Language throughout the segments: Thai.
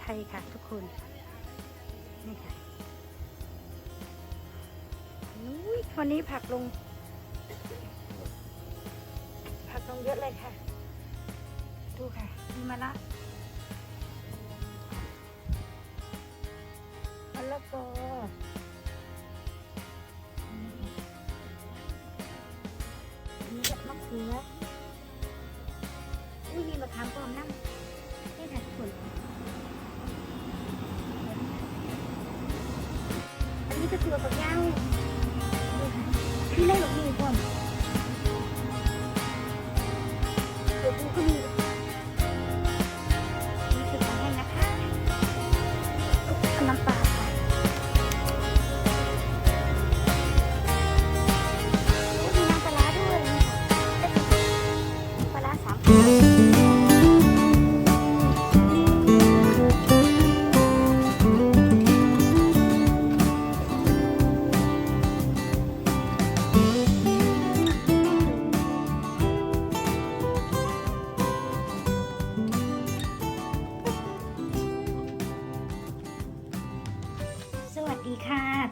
ไทยค่ะทุกคน นี่ค่ะอุ้ยวันนี้ผักลง ผักลงเยอะเลยค่ะ ดูค่ะ มีมะละมะละกออันนี้ก็มะเขืออุ้ยมีมะขามป้อมน้ำนี่ค่ะทุกคน อันนี้ก็คือผักยาวพี่เล่หลงมีก่อนเดี๋ยวดูก็มีนี่คือของแห้งนะคะน้ำปลาค่ะโอ้มีน้ำปลาร้าด้วยปลาร้าสามส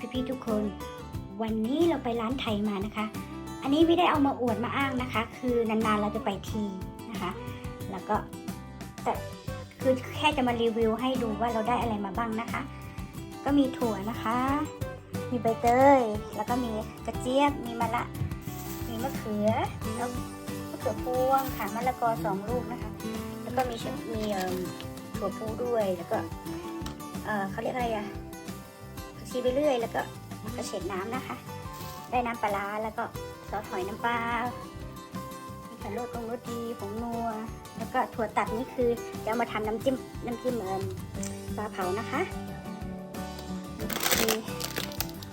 พี่ๆทุกคน วันนี้เราไปร้านไทยมานะคะ อันนี้ไม่ได้เอามาอวดมาอ้างนะคะ คือนานๆเราจะไปทีนะคะ แล้วก็แต่คือแค่จะมารีวิวให้ดูว่าเราได้อะไรมาบ้างนะคะ ก็มีถั่วนะคะ มีใบเตย แล้วก็มีกระเจี๊ยบ มีมะละ มีมะเขือแล้วมะเขือพวงค่ะมะละกอสองลูกนะคะ แล้วก็มีชมีถั่วพูด้วย แล้วก็เออเขาเรียกอะไรอะ ชี้ไปเรื่อย แล้วก็กระเฉดน้ำนะคะ ได้น้ำปลาแล้วก็ซอสหอยน้ำปลามีขันโรดกงรสดีผงนัว แล้วก็ถั่วตัดนี่คือจะเอามาทำน้ำจิ้มน้ำจิ้มเอิมปลาเผานะคะมี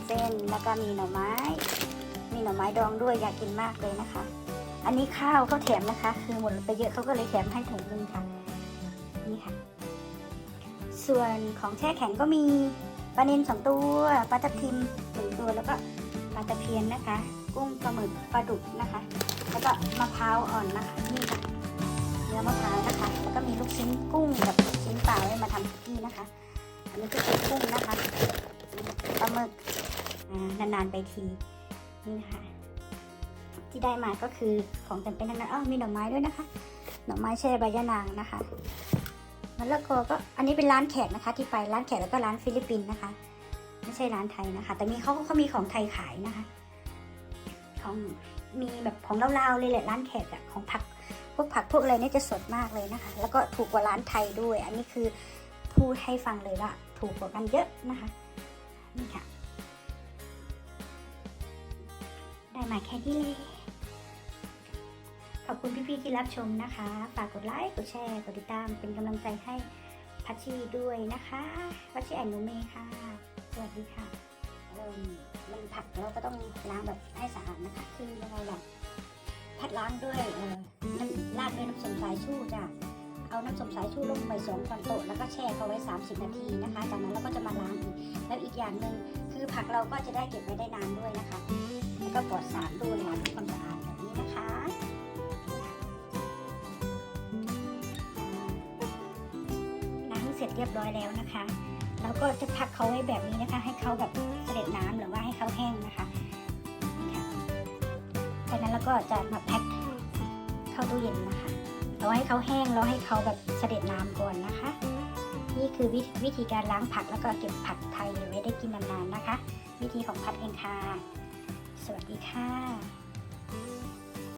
เส้นแล้วก็มีหน่อไม้ มีหน่อไม้ดองด้วยอยากกินมากเลยนะคะ อันนี้ข้าวเขาแถมนะคะ คือหมดไปเยอะเขาก็เลยแถมให้ถุงนึงค่ะนี่ค่ะ ส่วนของแช่แข็งก็มี ปลาเนนสองตัวปลาตะพิมหนึ่งตัวแล้วก็ปลาตะเพียนนะคะ กุ้งปลาหมึกปลาดุกนะคะ แล้วก็มะพร้าวอ่อนนะคะนี่ค่ะเนื้อมะพร้าวนะคะ แล้วก็มีลูกชิ้นกุ้งกับชิ้นเปล่าไว้มาทำคุกกี้นะคะ อันนี้ก็เป็นกุ้งนะคะปลาหมึกอ่านานๆไปทีนี่นะคะที่ได้มาก็คือของจำเป็นนั้นๆอ้อมีหน่อไม้ด้วยนะคะ หน่อไม้แช่ใบยะนางนะคะ มะละกอก็อันนี้เป็นร้านแขกนะคะ ที่ไปร้านแขกแล้วก็ร้านฟิลิปปินส์นะคะ ไม่ใช่ร้านไทยนะคะ แต่มีเขาเขามีของไทยขายนะคะของมีแบบของลาวๆเลยแหละร้านแขกอะของผักพวกผักพวกอะไรเนี่ยจะสดมากเลยนะคะ แล้วก็ถูกกว่าร้านไทยด้วย อันนี้คือพูดให้ฟังเลยว่าถูกกว่ากันเยอะนะคะนี่ค่ะได้มาแค่นี้เลย ขอบคุณพี่ๆที่รับชมนะคะ ฝากกดไลค์ กดแชร์ กดติดตาม เป็นกำลังใจให้พัชชีด้วยนะคะพัชชีแอนนุเมค่ะ สวัสดีค่ะเริ่มมันผักเราก็ต้องล้างแบบให้สะอาดนะคะ คือยังไงล่ะพัดล้างด้วยเออน้ำราดด้วยน้ำส้มสายชูจ้ะเอาน้ำส้มสายชูลงไปสองช้อนโต๊ะแล้วก็แช่เขาไว้ 30 นาทีนะคะ จากนั้นเราก็จะมาล้างอีกแล้วอีกอย่างหนึ่งคือผักเราก็จะได้เก็บไว้ได้นานด้วยนะคะ แล้วก็ปลอดสารด้วย เสร็จเรียบร้อยแล้วนะคะแล้วก็จะพักเขาไว้แบบนี้นะคะ ให้เขาแบบเสด็จน้ำหรือว่าให้เขาแห้งนะคะจากนั้นเราก็จะมาแพ็คเข้าตู้เย็นนะคะเราให้เขาแห้งแล้วให้เขาแบบเสด็จน้ำก่อนนะคะ นี่คือวิวิธีการล้างผักแล้วก็เก็บผักไทยไว้ได้กินนานๆนะคะ วิธีของพัดเองค่ะ สวัสดีค่ะ